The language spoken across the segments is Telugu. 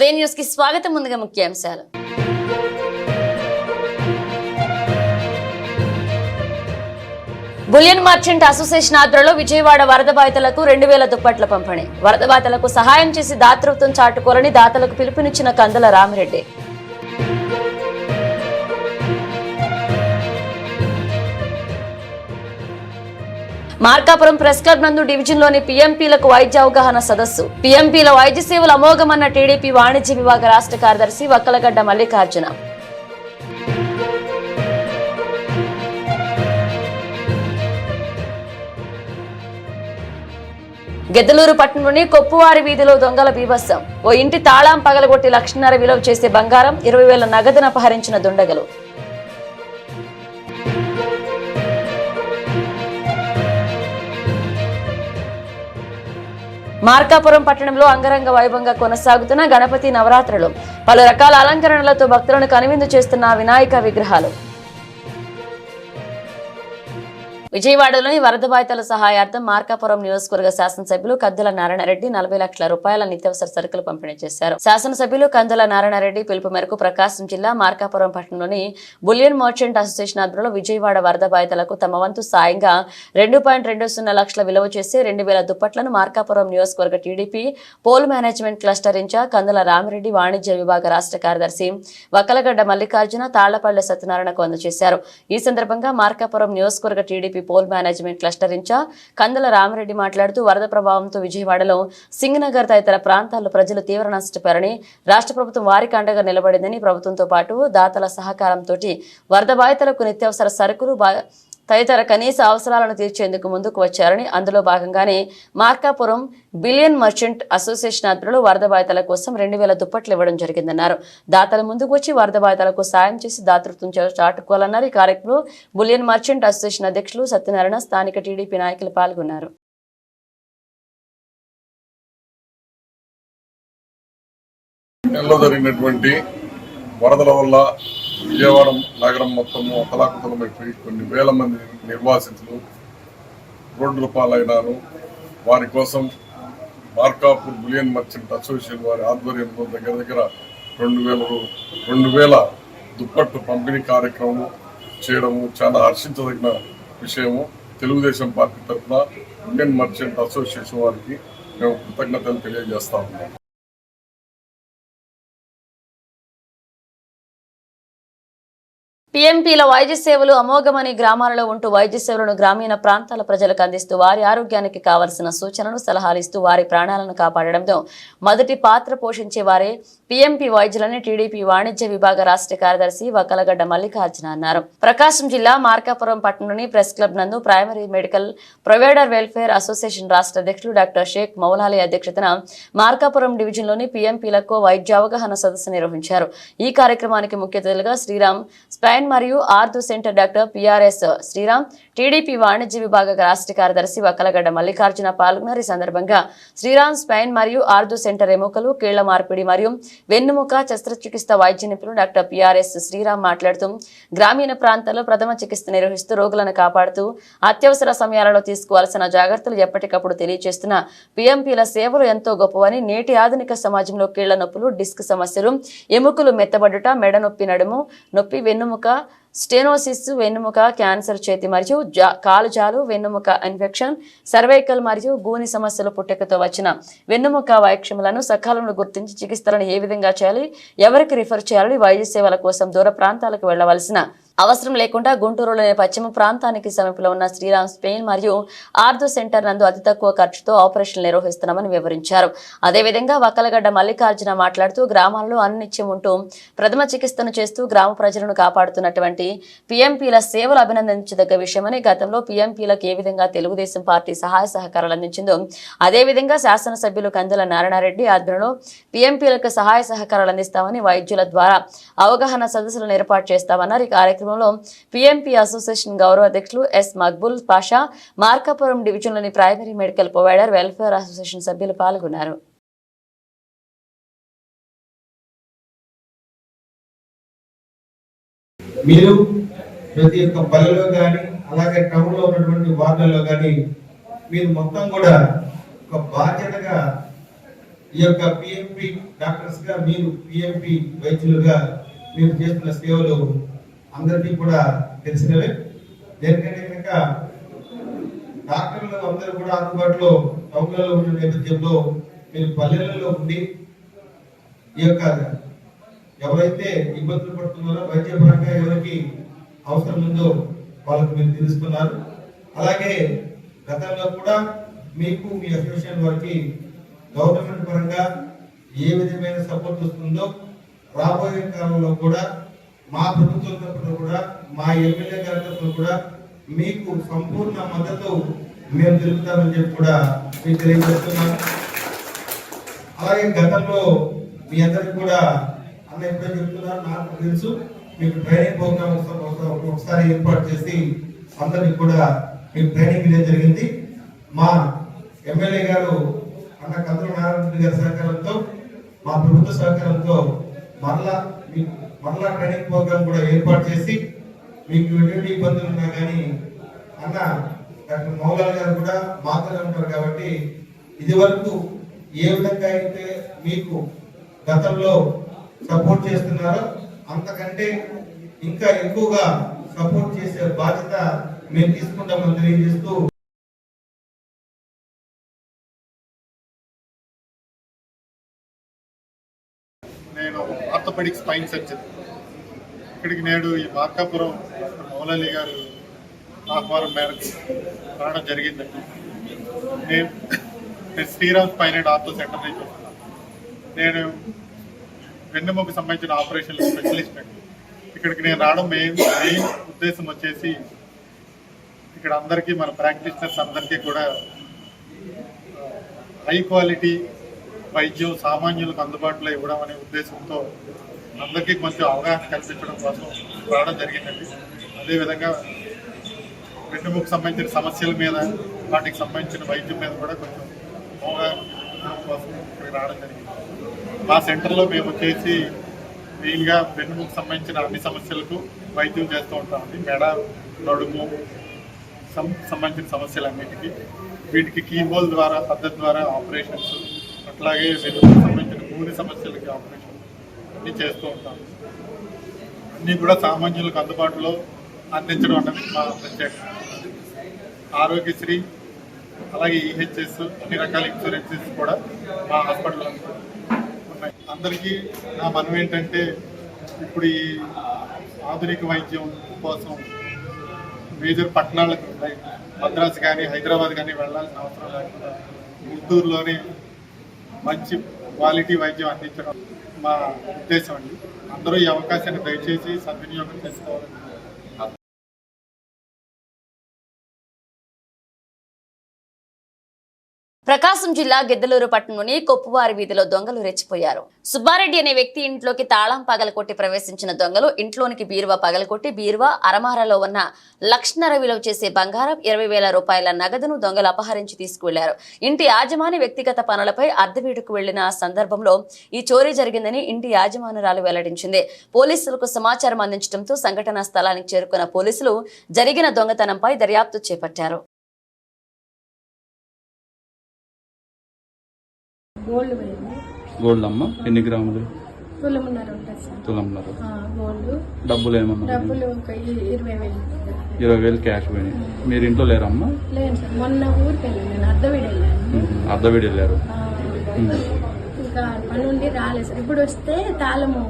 ఉదయం న్యూస్కి స్వాగతం ముందుగా ముఖ్యాంశాలు. బులియన్ మర్చెంట్ అసోసియేషన్ ఆధ్వర్యంలో విజయవాడ వరద బాధితులకు రెండు వేల దుప్పట్ల పంపిణీ. వరద బాధితులకు సహాయం చేసి దాతృత్వం చాటుకోరని దాతలకు పిలుపునిచ్చిన కందుల రామిరెడ్డి. మార్కాపురం ప్రెస్ క్లబ్ నందు డివిజన్లోని పీఎంపీలకు వైద్య అవగాహన సదస్సు. పీఎంపీల వైద్య సేవలు అమోఘమన్న టీడీపీ వాణిజ్య విభాగ రాష్ట్ర కార్యదర్శి వక్కలగడ్డ మల్లికార్జున. గెద్దలూరు పట్టణంలోని కొప్పువారి వీధిలో దొంగల బీభత్సం. ఓ ఇంటి తాళం పగలగొట్టి లక్షన్నర విలువ చేసే బంగారం ఇరవై వేల నగదును అపహరించిన దుండగలు. మార్కాపురం పట్టణంలో అంగరంగ వైభవంగా కొనసాగుతున్న గణపతి నవరాత్రులు. పలు రకాల అలంకరణలతో భక్తులను కనువిందు చేస్తున్న వినాయక విగ్రహాలు. విజయవాడలోని వరద బాధితుల సహాయార్థం మార్కాపురం నియోజకవర్గ శాసనసభ్యులు కందుల నారాయణరెడ్డి నలభై లక్షల రూపాయల నిత్యావసర సరుకులు పంపిణీ చేశారు. శాసనసభ్యులు కందుల నారాయణరెడ్డి పిలుపు మేరకు ప్రకాశం జిల్లా మార్కాపురం పట్టణంలోని బులియన్ మర్చెంట్ అసోసియేషన్ ఆధ్వర్యంలో విజయవాడ వరద బాధితులకు తమ వంతు సాయంగా రెండు పాయింట్ రెండు సున్నా లక్షల విలువ చేసి రెండు వేల దుప్పట్లను మార్కాపురం నియోజకవర్గ TDP poll management cluster in charge Kandula Ramireddy వాణిజ్య విభాగ రాష్ట్ర కార్యదర్శి వక్కలగడ్డ మల్లికార్జున తాళ్ళపల్లె సత్యనారాయణకు అందజేశారు. ఈ సందర్భంగా మార్కాపురం నియోజకవర్గ TDP poll management cluster in charge Kandula Ramireddy మాట్లాడుతూ వరద ప్రభావంతో విజయవాడలో సింగనగర్ తదితర ప్రాంతాల్లో ప్రజలు తీవ్ర నష్టపోయారని రాష్ట్ర ప్రభుత్వం వారికి అండగా నిలబడిందని ప్రభుత్వంతో పాటు దాతల సహకారంతో వరద బాధితులకు నిత్యావసర సరుకులు బా- తదితర కనీస అవసరాలను తీర్చేందుకు ముందుకు వచ్చారని అందులో భాగంగానే మార్కాపురం బిలియన్ మర్చెంట్ అసోసియేషన్ ఆధ్వర్యంలో వరద బాధితుల కోసం రెండు వేల దుప్పట్లు ఇవ్వడం జరిగిందన్నారు. దాతలు ముందుకు వచ్చి వరద బాధితులకు సాయం చేసి దాతృత్వం చాటుకోవాలన్నారు. ఈ కార్యక్రమంలో బులియన్ మర్చెంట్ అసోసియేషన్ అధ్యక్షులు సత్యనారాయణ స్థానిక టీడీపీ నాయకులు పాల్గొన్నారు. జరిగినటువంటి వరదల వల్ల విజయవాడ నగరం మొత్తం అతలాకుతలమైపోయి కొన్ని వేల మంది నిర్వాసితులు రోడ్డుల పాలైనారు వారి కోసం మార్కాపూర్ బులియన్ మర్చెంట్ అసోసియేషన్ వారి ఆధ్వర్యంలో దగ్గర దగ్గర రెండు వేల రెండు వేల దుప్పట్టు పంపిణీ కార్యక్రమం చేయడము చాలా హర్షించదగిన విషయము. తెలుగుదేశం పార్టీ తరఫున ఇండియన్ మర్చెంట్ అసోసియేషన్ వారికి మేము కృతజ్ఞతలు తెలియజేస్తా ఉన్నాం. పీఎంపీల వైద్య సేవలు అమోఘమని గ్రామాలలో ఉంటూ వైద్య సేవలను గ్రామీణ ప్రాంతాల ప్రజలకు అందిస్తూ వారి ఆరోగ్యానికి కావలసిన సూచనలు సలహాలు ఇస్తూ వారి ప్రాణాలను కాపాడడంతో మొదటి పాత్ర పోషించే వారే పీఎంపీ వైద్యులని టీడీపీ వాణిజ్య విభాగ రాష్ట్ర కార్యదర్శి వకలగడ్డ మల్లికార్జున అన్నారు. ప్రకాశం జిల్లా మార్కాపురం పట్టణంలోని ప్రెస్ క్లబ్ నందు primary medical provider welfare association రాష్ట్ర అధ్యక్షుడు డాక్టర్ షేక్ మౌలాలి అధ్యక్షతన మార్కాపురం డివిజన్లోని పీఎంపీలకు వైద్య అవగాహన సదస్సు నిర్వహించారు. ఈ కార్యక్రమానికి ముఖ్య అతిథులుగా శ్రీరామ్ స్పైన్ మరియు ortho centre doctor PRS Sriram TDP వాణిజ్య విభాగ రాష్ట్ర కార్యదర్శి వక్కలగడ్డ మల్లికార్జున పాల్గొన్నారు. ఈ సందర్భంగా శ్రీరామ్ స్పైన్ మరియు ఆర్థో సెంటర్ ఎముకలు కీళ్ళ మార్పిడి మరియు వెన్నుముక శస్త్రచికిత్స వైద్య నిపుణులు డాక్టర్ పిఆర్ఎస్ శ్రీరామ్ మాట్లాడుతూ గ్రామీణ ప్రాంతాల్లో ప్రథమ చికిత్స నిర్వహిస్తూ రోగులను కాపాడుతూ అత్యవసర సమయాలలో తీసుకోవాల్సిన జాగ్రత్తలు ఎప్పటికప్పుడు తెలియజేస్తున్న పిఎంపీల సేవలు ఎంతో గొప్పవని నేటి ఆధునిక సమాజంలో కీళ్ళ నొప్పులు డిస్క్ సమస్యలు ఎముకలు మెత్తబడుట మెడ నొప్పి నడుము నొప్పి వెన్నుముక స్టెనోసిస్ వెన్నుముక క్యాన్సర్ చేతి మరియు జా- కాలుజాలు వెన్నుముక ఇన్ఫెక్షన్ సర్వైకల్ మరియు గూని సమస్యలు పుట్టుకతో వచ్చిన వెన్నుముక వైక్షములను సకాలంలో గుర్తించి చికిత్సలను ఏ విధంగా చేయాలి ఎవరికి రిఫర్ చేయాలి వైద్య సేవల కోసం దూర ప్రాంతాలకు వెళ్ళవలసిన అవసరం లేకుండా గుంటూరులోని పశ్చిమ ప్రాంతానికి సమీపంలో ఉన్న శ్రీరామ్ స్పెయిన్ మరియు ఆర్థో సెంటర్ నందు అతి తక్కువ ఖర్చుతో ఆపరేషన్లు నిర్వహిస్తున్నామని వివరించారు. అదేవిధంగా వక్కలగడ్డ మల్లికార్జున మాట్లాడుతూ గ్రామాల్లో అన్నిత్యం ఉంటూ ప్రథమ చికిత్సను చేస్తూ గ్రామ ప్రజలను కాపాడుతున్నటువంటి పీఎంపీల సేవలు అభినందించదగ్గ విషయమని గతంలో పీఎంపీలకు ఏ విధంగా తెలుగుదేశం పార్టీ సహాయ సహకారాలు అందించిందో అదేవిధంగా శాసనసభ్యులు కందుల నారాయణారెడ్డి ఆధ్వర్యంలో పీఎంపీలకు సహాయ సహకారాలు అందిస్తామని వైద్యుల ద్వారా అవగాహన సదస్సులను ఏర్పాటు చేస్తామన్నారు. ఈ కార్యక్రమంలో పీఎంపీ అసోసియేషన్ గౌరవ అధ్యక్షులు ఎస్ మక్బుల్ పాషా మార్కాపురం డివిజన్లోని primary medical provider welfare association సభ్యులు పాల్గొన్నారు. మీరు ప్రతి ఒక్క పల్లెలో కానీ అలాగే టౌన్లో ఉన్నటువంటి వార్డులలో కానీ మీరు మొత్తం కూడా ఒక బాధ్యతగా ఈ యొక్క పిఎంపి డాక్టర్స్గా మీరు పిఎంపి వైద్యులుగా మీరు చేస్తున్న సేవలు అందరికీ కూడా తెలిసినవే. దేనికంటే కనుక డాక్టర్లు అందరూ కూడా అందుబాటులో టౌన్లలో ఉన్న నేపథ్యంలో మీరు పల్లెలలో ఉండి ఈ యొక్క ఎవరైతే ఇబ్బందులు పడుతున్నారో వైద్యపరంగా ఎవరికి అవసరం ఉందో వాళ్ళకు మీరు తెలుసుకున్నారు. అలాగే గతంలో కూడా మీకు మీ అసోసియేషన్ వారికి గవర్నమెంట్ పరంగా ఏ విధమైన సపోర్ట్ వస్తుందో రాబోయే కాలంలో కూడా మా ప్రభుత్వం తరఫున కూడా మా ఎమ్మెల్యే గారి తరఫున కూడా మీకు సంపూర్ణ మద్దతు మేము తెలుపుతామని చెప్పి కూడా మీకు తెలియజేస్తున్నాను అలాగే గతంలో మీ అందరికి కూడా అన్న ఎప్పుడో చెప్తున్నారు నాకు తెలుసు మీకు ట్రైనింగ్ ప్రోగ్రామ్ ఒకసారి ఏర్పాటు చేసి అందరికి కూడా మీకు ట్రైనింగ్ ఇవ్వడం జరిగింది. మా ఎమ్మెల్యే గారు అన్న కందుల నారాయణ గారి సహకారంతో మా ప్రభుత్వ సహకారంతో మరలా మీకు మరలా ట్రైనింగ్ ప్రోగ్రామ్ కూడా ఏర్పాటు చేసి మీకు ఎటువంటి ఇబ్బందులు ఉన్నా కానీ అన్న డాక్టర్ మౌలాల్ గారు కూడా మాతోనే ఉంటారు కాబట్టి ఇది వరకు ఏ విధంగా అయితే మీకు గతంలో సపోర్ట్ చేస్తున్నారో అంతకంటే ఇంకా ఎక్కువగా సపోర్ట్ చేసే బాధ్యత మేము తీసుకుంటామని తెలియజేస్తూ నేను ఆర్థోపెడిక్ స్పైన్ సర్జన్. ఇక్కడికి నేడు ఈ మార్కాపురం డాక్టర్ గారు ఆహ్వానం మేరకు రావడం జరిగిందండి. నేను నేను Sriram spine and ortho centre నుంచి వస్తున్నాను. నేను వెన్నెముకు సంబంధించిన ఆపరేషన్ స్పెషలిస్ట్ అండి. ఇక్కడికి నేను రావడం మెయిన్ మెయిన్ ఉద్దేశం వచ్చేసి ఇక్కడ అందరికీ మన ప్రాక్టీషనర్స్ అందరికీ కూడా హై క్వాలిటీ వైద్యం సామాన్యులకు అందుబాటులో ఇవ్వడం అనే ఉద్దేశంతో అందరికీ కొంచెం అవగాహన కల్పించడం కోసం రావడం జరిగిందండి. అదేవిధంగా వెన్నుముకు సంబంధించిన సమస్యల మీద వాటికి సంబంధించిన వైద్యం మీద కూడా కొంచెం అవగాహన కోసం ఇక్కడికి రావడం జరిగింది. మా సెంటర్లో మేము వచ్చేసి మెయిన్గా వెన్నుముకు సంబంధించిన అన్ని సమస్యలకు వైద్యం చేస్తూ ఉంటామండి మెడ నడుము సం- సంబంధించిన సమస్యలన్నిటికీ. వీటికి కీబోల్ ద్వారా పద్ధతి ద్వారా ఆపరేషన్స్ అట్లాగే వెలుగుకు సంబంధించిన భూమి సమస్యలకి ఆపరేషన్ అన్నీ చేస్తూ ఉంటాం. అన్నీ కూడా సామాన్యులకు అందుబాటులో అందించడం అనేది మా ప్రత్యేక ఆరోగ్యశ్రీ అలాగే ఈహెచ్ఎస్ అన్ని రకాల ఇన్సూరెన్సెస్ కూడా మా హాస్పిటల్లో ఉన్నాయి. అందరికీ నా మనం ఏంటంటే ఇప్పుడు ఈ ఆధునిక వైద్యం కోసం మేజర్ పట్టణాలకు మద్రాసు కానీ హైదరాబాద్ కానీ వెళ్ళాల్సిన అవసరం లేకుండా గుంటూరులోనే మంచి క్వాలిటీ వైద్యం అందించడం మా ఉద్దేశం అండి. అందరూ ఈ అవకాశాన్ని దయచేసి సద్వినియోగం చేసుకోవాలని ప్రకాశం జిల్లా గిద్దలూరు పట్టణంలోని కొప్పువారి వీధిలో దొంగలు రెచ్చిపోయారు. సుబ్బారెడ్డి అనే వ్యక్తి ఇంట్లోకి తాళం పగలకొట్టి ప్రవేశించిన దొంగలు ఇంట్లోనికి బీరువా పగలకొట్టి బీరువా అరమారలో ఉన్న లక్షన్నర విలువ చేసే బంగారం ఇరవై వేల రూపాయల నగదును దొంగలు అపహరించి తీసుకువెళ్ళారు. ఇంటి యాజమాని వ్యక్తిగత పనులపై అద్దెవీడుకు వెళ్ళిన సందర్భంలో ఈ చోరీ జరిగిందని ఇంటి యాజమానురాలు వెల్లడించింది. పోలీసులకు సమాచారం అందించడంతో సంఘటనా స్థలానికి చేరుకున్న పోలీసులు జరిగిన దొంగతనంపై దర్యాప్తు చేపట్టారు. గోల్డ్ పోయింది గోల్డ్ అమ్మ? ఎన్ని గ్రాములు? తులమున్నర ఉంటుంది సార్. తులంన్నర గోల్డ్. డబ్బులు ఏమన్నా డబ్బులు ఒక ఇరవై వేలు ఇరవై వేలు క్యాష్ పోయినాయి మీరు ఇంట్లో లేరమ్మా? లేదు సార్. మొన్న ఊరికి వెళ్ళాను నేను అద్దవిడి వెళ్ళాను. అర్ధవిడి వెళ్ళారు. ఇంకా పని ఉండి రాలేదు సార్. ఇప్పుడు వస్తే తాళము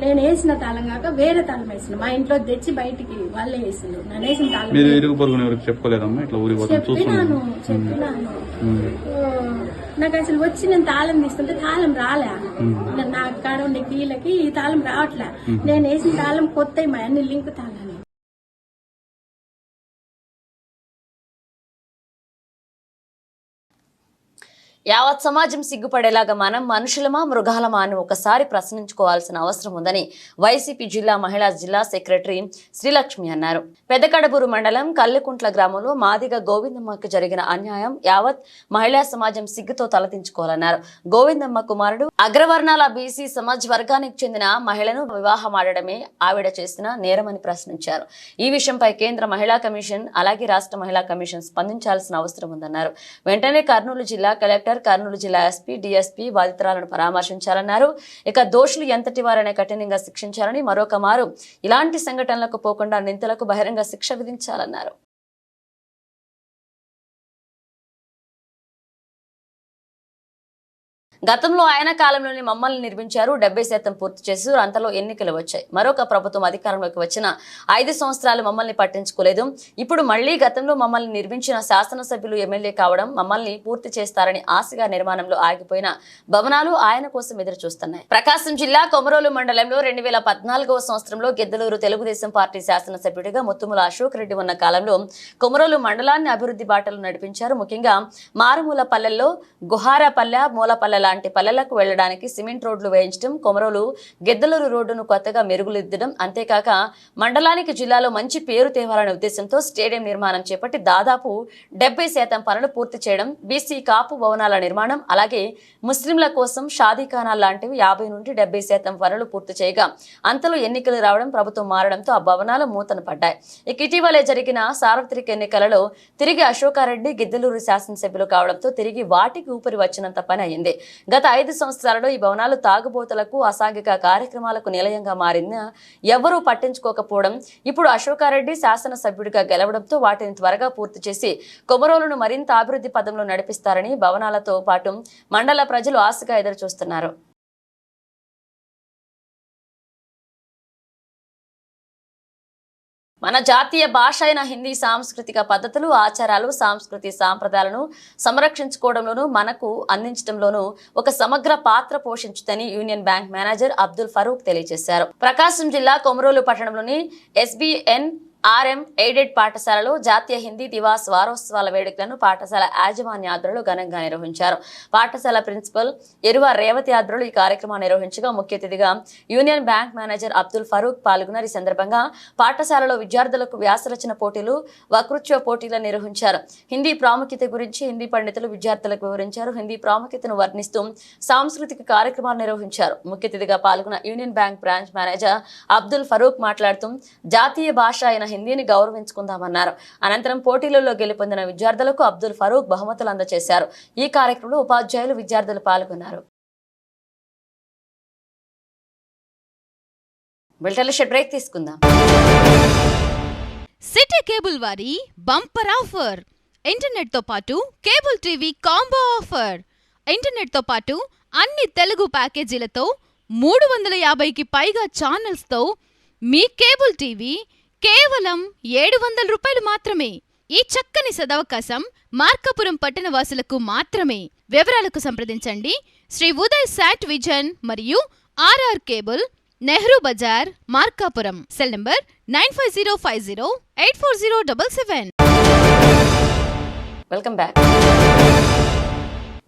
నేను వేసిన తాళం కాక వేరే తాళం వేసిన. మా ఇంట్లో తెచ్చి బయటికి వాళ్ళే వేసిండు నేను వేసిన తాళం మీరు ఇరుగు పొరుగున ఎవరికి చెప్పుకోలేదమ్మా? ఇట్లా ఊరికి పోతాం చెప్పినాను చూస్తున్నాను. చెప్పినాను. నాకు అసలు వచ్చి నేను తాళం తీస్తుంటే తాళం రాలే నా- కాడ ఉండే కీలకి ఈ తాళం రావట్లే. నేను వేసిన తాళం కొత్త మా అన్ని లింక్ తాళాలు. యావత్ సమాజం సిగ్గుపడేలాగా మనం మనుషులమా మృగాలమా అని ఒకసారి ప్రశ్నించుకోవాల్సిన అవసరం ఉందని వైసీపీ జిల్లా మహిళా జిల్లా సెక్రటరీ శ్రీలక్ష్మి అన్నారు. పెదకడబూరు మండలం కల్లుకుంట్ల గ్రామంలో మాదిగ గోవిందమ్మకు జరిగిన అన్యాయం యావత్ మహిళా సమాజం సిగ్గుతో తలదించుకోవాలన్నారు. గోవిందమ్మ కుమారుడు అగ్రవర్ణాల బీసీ సమాజ్ వర్గానికి చెందిన మహిళను వివాహం ఆడడమే ఆవిడ చేసిన నేరమని ప్రశ్నించారు. ఈ విషయంపై కేంద్ర మహిళా కమిషన్ అలాగే రాష్ట్ర మహిళా కమిషన్ స్పందించాల్సిన అవసరం ఉందన్నారు. వెంటనే కర్నూలు జిల్లా కలెక్టర్ కర్నూలు జిల్లా ఎస్పీ డీఎస్పీ బాధితురాలను పరామర్శించాలన్నారు. ఇక దోషులు ఎంతటి వారైనా కఠినంగా శిక్షించాలని మరొక మారు ఇలాంటి సంఘటనలకు పోకుండా నింతలకు బహిరంగ శిక్ష విధించాలన్నారు. గతంలో ఆయన కాలంలోని మమ్మల్ని నిర్మించారు డెబ్బై శాతం పూర్తి చేశారు అంతలో ఎన్నికలు వచ్చాయి. మరొక ప్రభుత్వం అధికారంలోకి వచ్చిన ఐదు సంవత్సరాలు మమ్మల్ని పట్టించుకోలేదు. ఇప్పుడు మళ్ళీ గతంలో మమ్మల్ని నిర్మించిన శాసనసభ్యులు ఎమ్మెల్యే కావడం మమ్మల్ని పూర్తి చేస్తారని ఆశగా నిర్మాణంలో ఆగిపోయిన భవనాలు ఆయన కోసం ఎదురు చూస్తున్నాయి ప్రకాశం జిల్లా కొమరోలు మండలంలో రెండు వేల పద్నాలుగవ సంవత్సరంలో గిద్దలూరు తెలుగుదేశం పార్టీ శాసనసభ్యుడిగా ముత్తుముల అశోక్ రెడ్డి ఉన్న కాలంలో కొమరోలు మండలాన్ని అభివృద్ధి బాటలు నడిపించారు. ముఖ్యంగా మారుమూల పల్లెల్లో గుహారపల్లె మూలపల్లెల లాంటి పల్లెలకు వెళ్ళడానికి సిమెంట్ రోడ్లు వేయించడం కొమరోలు గిద్దలూరు రోడ్డును కొత్తగా మెరుగులిద్దడం అంతేకాక మండలానికి జిల్లాలో మంచి పేరు తేవాలనే ఉద్దేశంతో స్టేడియం నిర్మాణం చేపట్టి దాదాపు డెబ్బై శాతం పనులు పూర్తి చేయడం బీసీ కాపు భవనాల నిర్మాణం అలాగే ముస్లింల కోసం షాదీఖానాలు లాంటివి యాభై నుండి డెబ్బై శాతం పనులు పూర్తి చేయగా అంతలో ఎన్నికలు రావడం ప్రభుత్వం మారడంతో ఆ భవనాలు మూతన పడ్డాయి. ఇక ఇటీవలే జరిగిన సార్వత్రిక ఎన్నికలలో తిరిగి అశోకారెడ్డి గిద్దలూరు శాసనసభ్యులు కావడంతో తిరిగి వాటికి ఊపిరి వచ్చినంత పని అయింది. గత ఐదు సంవత్సరాలలో ఈ భవనాలు తాగుబోతులకు అసాంఘిక కార్యక్రమాలకు నిలయంగా మారిన ఎవరూ పట్టించుకోకపోవడం ఇప్పుడు అశోకారెడ్డి శాసనసభ్యుడిగా గెలవడంతో వాటిని త్వరగా పూర్తి చేసి కొమరోలను మరింత అభివృద్ధి పదంలో నడిపిస్తారని భవనాలతో పాటు మండల ప్రజలు ఆశగా ఎదురుచూస్తున్నారు. మన జాతీయ భాష అయిన హిందీ సాంస్కృతిక పద్ధతులు ఆచారాలు సాంస్కృతి సాంప్రదాయాలను సంరక్షించుకోవడంలోనూ మనకు అందించడంలోనూ ఒక సమగ్ర పాత్ర పోషించుదని union bank manager Abdul Farooq తెలియజేశారు. ప్రకాశం జిల్లా కొమరోలు పట్టణంలోని ఎస్బీఎన్ ఆర్ఎం ఎయిడెడ్ పాఠశాలలో జాతీయ హిందీ దివాస్ వారోత్సవాల వేడుకలను పాఠశాల యాజమాన్య ఆధ్వర్యంలో ఘనంగా నిర్వహించారు. పాఠశాల ప్రిన్సిపల్ ఎరువ రేవతి ఆధ్వర్యంలో ఈ కార్యక్రమాన్ని నిర్వహించగా ముఖ్య అతిథిగా union bank manager Abdul Farooq పాల్గొన్నారు. ఈ సందర్భంగా పాఠశాలలో విద్యార్థులకు వ్యాసరచన పోటీలు వకృత్వ పోటీలను నిర్వహించారు. హిందీ ప్రాముఖ్యత గురించి హిందీ పండితులు విద్యార్థులకు వివరించారు. హిందీ ప్రాముఖ్యతను వర్ణిస్తూ సాంస్కృతిక కార్యక్రమాలు నిర్వహించారు. ముఖ్య అతిథిగా పాల్గొన్న union bank branch manager Abdul Farooq మాట్లాడుతూ జాతీయ భాష అయిన హిందీని గౌరవించుకుందామన్నారు. అనంతరం పోటీలలో గెలుపొందిన విద్యార్థులకు అబ్దుల్ ఫరూక్ బహుమతులు అందజేశారు. ఈ కార్యక్రమంలో ఉపాధ్యాయులు విద్యార్థులు పాల్గొన్నారు. బిల్టల్ షెడ్ బ్రేక్ తీసుకుందాం. సిటీ కేబుల్ వారి బంపర్ ఆఫర్. ఇంటర్నెట్తో పాటు కేబుల్ టీవీ కాంబో ఆఫర్. ఇంటర్నెట్తో పాటు అన్ని తెలుగు ప్యాకేజీలతో మూడు వందల యాభైకి పైగా ఛానల్స్తో మీ కేబుల్ టీవీ కేవలం ఏడు వందల రూపాయలు మాత్రమే. ఈ చక్కని సదవకాశం మార్కాపురం పట్టణ వాసులకు మాత్రమే. వివరాలకు సంప్రదించండి. శ్రీ ఉదయ్ శాట్ విజన్ మరియు RR cable Nehru Bazaar Markapuram. Cell number nine five zero five zero eight four zero double seven. Welcome back.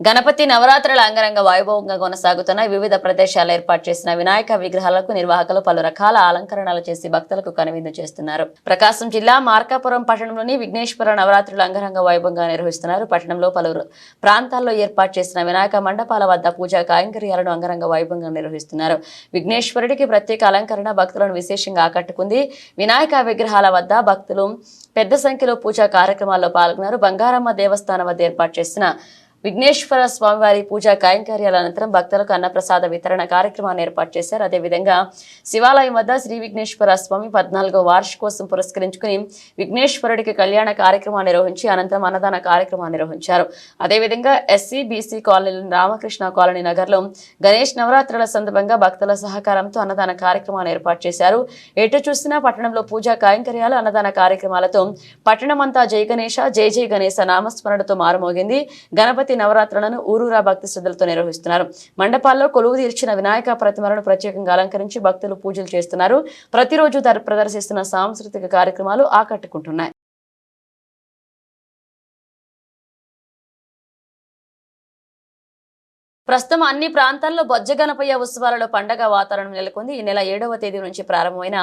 Ganapati నవరాత్రుల అంగరంగ వైభవంగా కొనసాగుతున్న వివిధ ప్రదేశాలు ఏర్పాటు చేసిన వినాయక విగ్రహాలకు నిర్వాహకులు పలు రకాల అలంకరణలు చేసి భక్తులకు కనువిందు చేస్తున్నారు. ప్రకాశం జిల్లా మార్కాపురం పట్టణంలోని విఘ్నేశ్వర నవరాత్రులు అంగరంగ వైభవంగా నిర్వహిస్తున్నారు. పట్టణంలో పలువురు ప్రాంతాల్లో ఏర్పాటు చేసిన వినాయక మండపాల వద్ద పూజా కాయంకర్యాలను అంగరంగ వైభవంగా నిర్వహిస్తున్నారు. విఘ్నేశ్వరుడికి ప్రత్యేక అలంకరణ భక్తులను విశేషంగా ఆకట్టుకుంది. వినాయక విగ్రహాల వద్ద భక్తులు పెద్ద సంఖ్యలో పూజా కార్యక్రమాల్లో పాల్గొన్నారు. బంగారమ్మ దేవస్థానం వద్ద ఏర్పాటు చేసిన విఘ్నేశ్వర స్వామివారి పూజా కార్యాల అనంతరం భక్తులకు అన్నప్రసాద వితరణ కార్యక్రమాన్ని ఏర్పాటు చేశారు. అదేవిధంగా శివాలయం వద్ద శ్రీ విఘ్నేశ్వర స్వామి పద్నాలుగో వార్షికోత్సవం పురస్కరించుకుని విఘ్నేశ్వరుడికి కళ్యాణ కార్యక్రమాన్ని నిర్వహించి అనంతరం అన్నదాన కార్యక్రమాన్ని నిర్వహించారు. అదేవిధంగా SC BC colony Ramakrishna colony నగర్లో గణేష్ నవరాత్రుల సందర్భంగా భక్తుల సహకారంతో అన్నదాన కార్యక్రమాన్ని ఏర్పాటు చేశారు. ఎటు చూసినా పట్టణంలో పూజా కైంకర్యాలు అన్నదాన కార్యక్రమాలతో పట్టణమంతా జై గణేష జై జై గణేశ నామస్మరణతో మారుమోగింది. గణపతి నవరాత్రులను ఊరూరా భక్తి శ్రద్ధలతో నిర్వహిస్తున్నారు. మండపాల్లో కొలువు తీర్చిన వినాయక ప్రతిమలను ప్రత్యేకంగా అలంకరించి భక్తులు పూజలు చేస్తున్నారు. ప్రతిరోజు ప్రదర్శిస్తున్న సాంస్కృతిక కార్యక్రమాలు ఆకట్టుకుంటున్నాయి. ప్రస్తుతం అన్ని ప్రాంతాల్లో బొజ్జ గణపయ్య ఉత్సవాలలో పండగ వాతావరణం నెలకొంది. ఈ నెల ఏడవ తేదీ నుంచి ప్రారంభమైన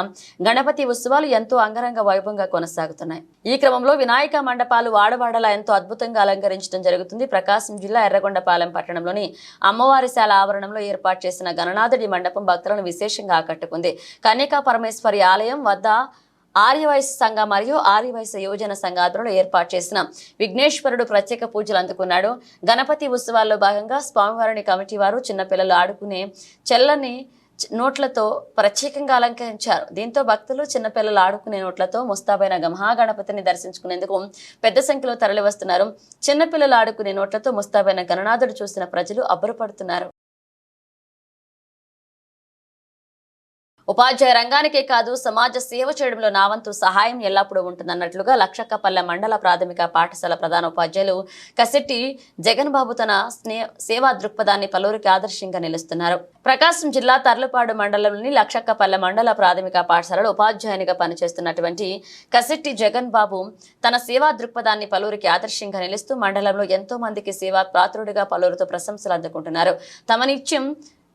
గణపతి ఉత్సవాలు ఎంతో అంగరంగ వైభవంగా కొనసాగుతున్నాయి. ఈ క్రమంలో వినాయక మండపాలు వాడవాడలా ఎంతో అద్భుతంగా అలంకరించడం జరుగుతుంది. ప్రకాశం జిల్లా ఎర్రగొండపాలెం పట్టణంలోని అమ్మవారి శాల ఆవరణంలో ఏర్పాటు చేసిన గణనాథుడి మండపం భక్తులను విశేషంగా ఆకట్టుకుంది. కన్యకా పరమేశ్వరి ఆలయం వద్ద ఆర్యవైశ్య సంఘ మరియు ఆర్యవైశ్య యువజన సంఘ ఆధ్వర్యంలో ఏర్పాటు చేసిన విఘ్నేశ్వరుడు ప్రత్యేక పూజలు అందుకున్నాడు. గణపతి ఉత్సవాల్లో భాగంగా స్వామివారిని కమిటీ వారు చిన్నపిల్లలు ఆడుకునే చెల్లని నోట్లతో ప్రత్యేకంగా అలంకరించారు. దీంతో భక్తులు చిన్నపిల్లలు ఆడుకునే నోట్లతో ముస్తాబైన మహాగణపతిని దర్శించుకునేందుకు పెద్ద సంఖ్యలో తరలివస్తున్నారు. చిన్నపిల్లలు ఆడుకునే నోట్లతో ముస్తాబైన గణనాథుడు చూసిన ప్రజలు అబ్బురపడుతున్నారు. ఉపాధ్యాయ రంగానికే కాదు సమాజ సేవ చేయడంలో నా వంతు సహాయం ఎల్లప్పుడూ ఉంటుందన్నట్లుగా లక్షక్కపల్లె మండల ప్రాథమిక పాఠశాల ప్రధాన ఉపాధ్యాయులు కసెట్టి జగన్ బాబు తన సేవా దృక్పథాన్ని పలువురికి ఆదర్శంగా నిలుస్తున్నారు. ప్రకాశం జిల్లా తర్లుపాడు మండలంలోని లక్షక్కపల్లె మండల ప్రాథమిక పాఠశాలలో ఉపాధ్యాయునిగా పనిచేస్తున్నటువంటి కసెట్టి జగన్ బాబు తన సేవా దృక్పథాన్ని పలువురికి ఆదర్శంగా నిలుస్తూ మండలంలో ఎంతో మందికి సేవా పాత్రుడిగా పలువురితో ప్రశంసలు అందుకుంటున్నారు. తమ నిత్యం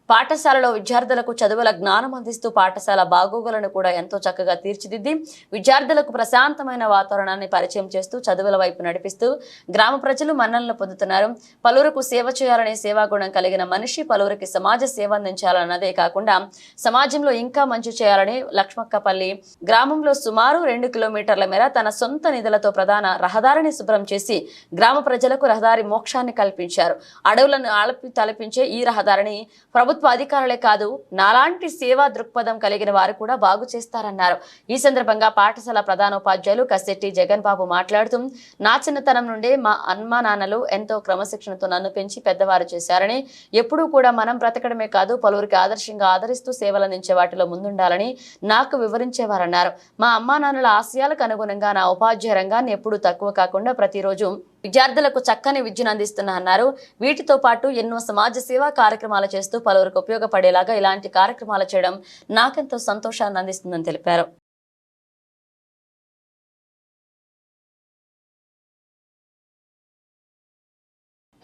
పాఠశాలలో విద్యార్థులకు చదువుల జ్ఞానం అందిస్తూ పాఠశాల బాగోగులను కూడా ఎంతో చక్కగా తీర్చిదిద్ది విద్యార్థులకు ప్రశాంతమైన వాతావరణాన్ని పరిచయం చేస్తూ చదువుల వైపు నడిపిస్తూ గ్రామ ప్రజలు మన్ననలు పొందుతున్నారు. పలువురుకు సేవ చేయాలనే సేవాగుణం కలిగిన మనిషి పలువురికి సమాజ సేవ అందించాలన్నదే కాకుండా సమాజంలో ఇంకా మంచి చేయాలని లక్ష్మక్కపల్లి గ్రామంలో సుమారు రెండు కిలోమీటర్ల మేర తన సొంత నిధులతో ప్రధాన రహదారిని శుభ్రం చేసి గ్రామ ప్రజలకు రహదారి మోక్షాన్ని కల్పించారు. అడవులను ఆలపి తలపించే ఈ రహదారిని ప్రభుత్వం ప్రభుత్వ అధికారులే కాదు నాలాంటి సేవా దృక్పథం కలిగిన వారు కూడా బాగు చేస్తారన్నారు. ఈ సందర్భంగా పాఠశాల ప్రధానోపాధ్యాయులు కసెట్టి జగన్ బాబు మాట్లాడుతూ నా చిన్నతనం నుండే మా అమ్మ నాన్నలు ఎంతో క్రమశిక్షణతో నన్ను పెంచి పెద్దవారు చేశారని ఎప్పుడూ కూడా మనం బ్రతకడమే కాదు పలువురికి ఆదర్శంగా ఆదరిస్తూ సేవలు అందించే వాటిలో ముందుండాలని నాకు వివరించేవారన్నారు. మా అమ్మా నాన్నల ఆశయాలకు అనుగుణంగా నా ఉపాధ్యాయ రంగాన్ని ఎప్పుడూ తక్కువ కాకుండా ప్రతిరోజు విద్యార్థులకు చక్కని విద్యను అందిస్తున్నా అన్నారు. వీటితో పాటు ఎన్నో సమాజ సేవా కార్యక్రమాలు చేస్తూ పలువురికి ఉపయోగపడేలాగా ఇలాంటి కార్యక్రమాలు చేయడం నాకెంతో సంతోషాన్ని అందిస్తుందని తెలిపారు.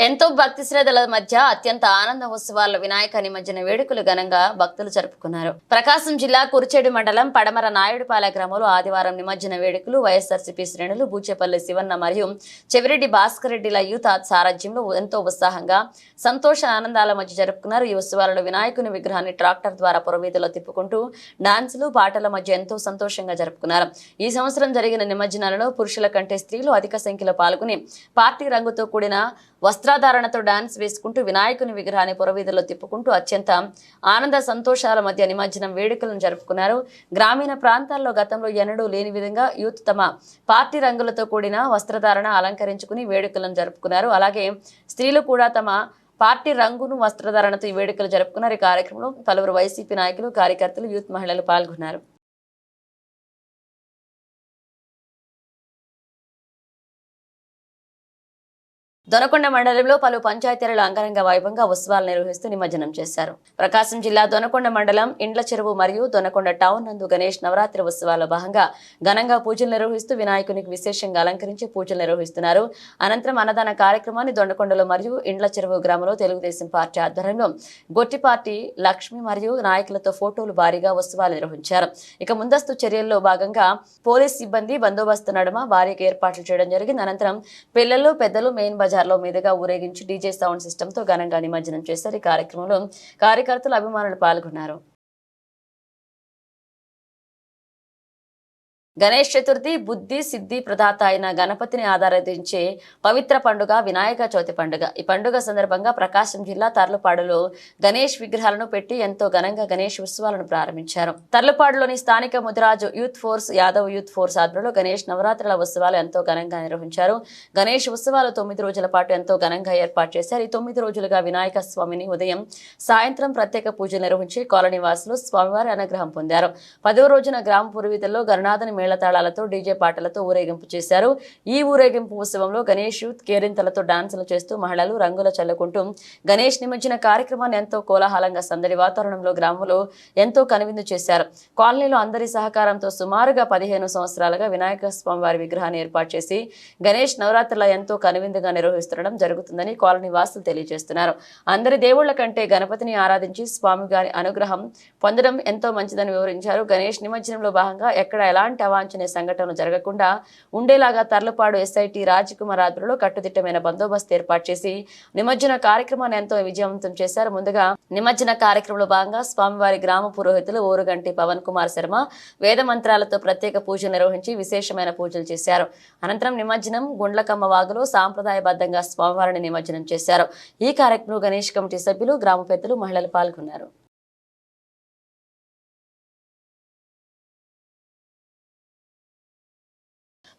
ఎంతో భక్తి శ్రద్ధల మధ్య అత్యంత ఆనంద ఉత్సవాల వినాయక నిమజ్జన వేడుకలు ఘనంగా భక్తులు జరుపుకున్నారు. ప్రకాశం జిల్లా కురిచేడు మండలం పడమర నాయుడుపాలె గ్రామంలో ఆదివారం నిమజ్జన వేడుకలు వైఎస్ఆర్సీపీ శ్రేణులు బూచేపల్లి శివన్న మరియు చెవిరెడ్డి భాస్కర్ రెడ్డిల యూత్ సారథ్యంలో ఎంతో ఉత్సాహంగా సంతోష ఆనందాల మధ్య జరుపుకున్నారు. ఈ ఉత్సవాలలో వినాయకుని విగ్రహాన్ని ట్రాక్టర్ ద్వారా పురవీధిలో తిప్పుకుంటూ డాన్సులు పాటల మధ్య ఎంతో సంతోషంగా జరుపుకున్నారు. ఈ సంవత్సరం జరిగిన నిమజ్జనాలలో పురుషుల కంటే స్త్రీలు అధిక సంఖ్యలో పాల్గొని పార్టీ రంగుతో కూడిన వస్త్ర వస్త్రధారణతో డాన్స్ వేసుకుంటూ వినాయకుని విగ్రహాన్ని పురవీధుల్లో తిప్పుకుంటూ అత్యంత ఆనంద సంతోషాల మధ్య నిమజ్జనం వేడుకలను జరుపుకున్నారు. గ్రామీణ ప్రాంతాల్లో గతంలో ఎన్నడూ లేని విధంగా యూత్ తమ పార్టీ రంగులతో కూడిన వస్త్రధారణ అలంకరించుకుని వేడుకలను జరుపుకున్నారు. అలాగే స్త్రీలు కూడా తమ పార్టీ రంగును వస్త్రధారణతో ఈ వేడుకలు జరుపుకున్నారు. ఈ కార్యక్రమంలో పలువురు వైసీపీ నాయకులు కార్యకర్తలు యూత్ మహిళలు పాల్గొన్నారు. దొనకొండ మండలంలో పలు పంచాయతీలలో అంగరంగ వైభవంగా ఉత్సవాలు నిర్వహిస్తూ నిమజ్జనం చేశారు. ప్రకాశం జిల్లా దొనకొండ మండలం ఇండ్ల చెరువు మరియు దొనకొండ టౌన్ నందు గణేష్ నవరాత్రి ఉత్సవాల్లో భాగంగా ఘనంగా పూజలు నిర్వహిస్తూ వినాయకునికి విశేషంగా అలంకరించి పూజలు నిర్వహిస్తున్నారు. అనంతరం అన్నదాన కార్యక్రమాన్ని దొండకొండలో మరియు ఇండ్ల చెరువు గ్రామంలో తెలుగుదేశం పార్టీ ఆధ్వర్యంలో గొట్టి పార్టీ లక్ష్మి మరియు నాయకులతో ఫోటోలు భారీగా ఉత్సవాలు నిర్వహించారు. ఇక ముందస్తు చర్యల్లో భాగంగా పోలీస్ సిబ్బంది బందోబస్తు నడుమ భారీగా ఏర్పాట్లు చేయడం జరిగింది. అనంతరం పిల్లలు పెద్దలు మెయిన్ బజార్ బజార్లో మీదుగా ఊరేగించి డీజే సౌండ్ సిస్టంతో ఘనంగా నిమజ్జనం చేశారు ఈ కార్యక్రమంలో కార్యకర్తలు అభిమానులు పాల్గొన్నారు. గణేష్ చతుర్థి బుద్ధి సిద్ధి ప్రదాత అయిన గణపతిని ఆధారించే పవిత్ర పండుగ వినాయక చవితి పండుగ. ఈ పండుగ సందర్భంగా ప్రకాశం జిల్లా తర్లుపాడులో గణేష్ విగ్రహాలను పెట్టి ఎంతో ఘనంగా గణేష్ ఉత్సవాలను ప్రారంభించారు. తర్లుపాడులోని స్థానిక Mudiraju youth force Yadav youth force ఆధ్వర్యంలో గణేష్ నవరాత్రుల ఉత్సవాలు ఎంతో ఘనంగా నిర్వహించారు. గణేష్ ఉత్సవాలు తొమ్మిది రోజుల పాటు ఎంతో ఘనంగా ఏర్పాటు చేశారు. ఈ తొమ్మిది రోజులుగా వినాయక స్వామిని ఉదయం సాయంత్రం ప్రత్యేక పూజలు నిర్వహించి కాలనీ వాసులు స్వామివారి అనుగ్రహం పొందారు. పదవ రోజున గ్రామ పూర్వీతల్లో గరునాథని మేళతాళాలతో డీజే పాటలతో ఊరేగింపు చేశారు. ఈ ఊరేగింపు ఉత్సవంలో గణేష్ కేరింతలతో డాన్సులు చేస్తూ మహిళలు రంగుల చల్లుకుంటూ గణేష్ నిమజ్జన కార్యక్రమాన్ని ఎంతో కోలాహలంగా సందడి వాతావరణంలో గ్రామంలో ఎంతో కనువిందు చేశారు. కాలనీలో అందరి సహకారంతో సుమారుగా పదిహేను సంవత్సరాలుగా వినాయక స్వామి వారి విగ్రహాన్ని ఏర్పాటు చేసి గణేష్ నవరాత్రుల ఎంతో కనువిందుగా నిర్వహిస్తుండడం జరుగుతుందని కాలనీ వాసులు తెలియజేస్తున్నారు. అందరి దేవుళ్ళ కంటే గణపతిని ఆరాధించి స్వామి గారి అనుగ్రహం పొందడం ఎంతో మంచిదని వివరించారు. గణేష్ నిమజ్జనంలో భాగంగా ఎక్కడ ఎలాంటి అవాంఛనీయ అవాంఛనీయ సంఘటనలు జరగకుండా ఉండేలాగా తర్లపాడు ఎస్ఐటి రాజ్ కుమార్ ఆధ్వర్యంలో కట్టుదిట్టమైన బందోబస్తు ఏర్పాటు చేసి నిమజ్జన కార్యక్రమాన్ని ఎంతో విజయవంతం చేశారు. ముందుగా నిమజ్జన కార్యక్రమంలో భాగంగా స్వామివారి గ్రామ పురోహితులు ఓరుగంటి పవన్ కుమార్ శర్మ వేద మంత్రాలతో ప్రత్యేక పూజలు నిర్వహించి విశేషమైన పూజలు చేశారు. అనంతరం నిమజ్జనం గుండ్లకమ్మ వాగులో సాంప్రదాయబద్ధంగా స్వామివారిని నిమజ్జనం చేశారు. ఈ కార్యక్రమంలో గణేష్ కమిటీ సభ్యులు గ్రామ పెద్దలు మహిళలు పాల్గొన్నారు.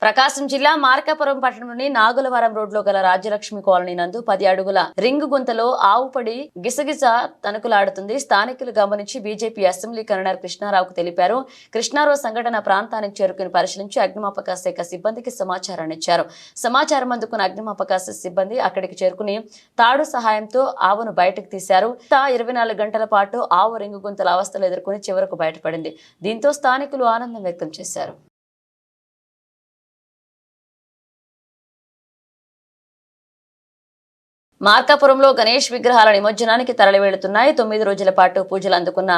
ప్రకాశం జిల్లా మార్కాపురం పట్టణంలోని నాగులవరం రోడ్లో గల రాజ్యలక్ష్మి కాలనీ నందు పది అడుగుల రింగు గుంతలో ఆవుపడి గిసగిస తణుకులాడుతుంది. స్థానికులు గమనించి బీజేపీ అసెంబ్లీ కన్వీనర్ కృష్ణారావుకు తెలిపారు. కృష్ణారావు సంఘటన ప్రాంతానికి చేరుకుని పరిశీలించి అగ్నిమాపక శాఖ సిబ్బందికి సమాచారాన్ని ఇచ్చారు. సమాచారం అందుకున్న అగ్నిమాపక సిబ్బంది అక్కడికి చేరుకుని తాడు సహాయంతో ఆవును బయటకు తీశారు. తా ఇరవై నాలుగు గంటల పాటు ఆవు రింగు గుంతల అవస్థలు ఎదుర్కొని చివరకు బయటపడింది. దీంతో స్థానికులు ఆనందం వ్యక్తం చేశారు. మార్కాపురంలో గణేష్ విగ్రహాల నిమజ్జనానికి తరలి వెళుతున్నాయి తొమ్మిది రోజుల పాటు పూజలు అందుకున్న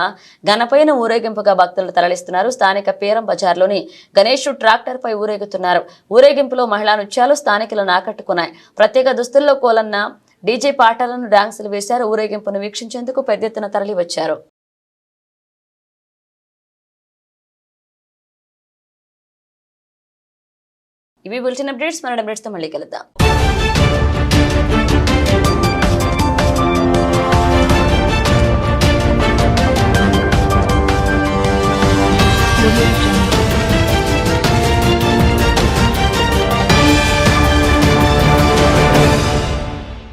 ఘనపైన ఊరేగింపుగా భక్తులు తరలిస్తున్నారు. స్థానిక పేరం బజార్లోని గణేష్ ట్రాక్టర్ పై ఊరేగుతున్నారు. ఊరేగింపులో మహిళా నృత్యాలు స్థానికులను ఆకట్టుకున్నాయి. ప్రత్యేక దుస్తుల్లో కోలన్న డీజే పాటలను డాన్సులు వేశారు. ఊరేగింపును వీక్షించేందుకు పెద్ద ఎత్తున తరలి వచ్చారు ఇవి బులెటిన్ అప్డేట్స్. మన అప్డేట్స్తో మళ్ళీ కలుద్దాం.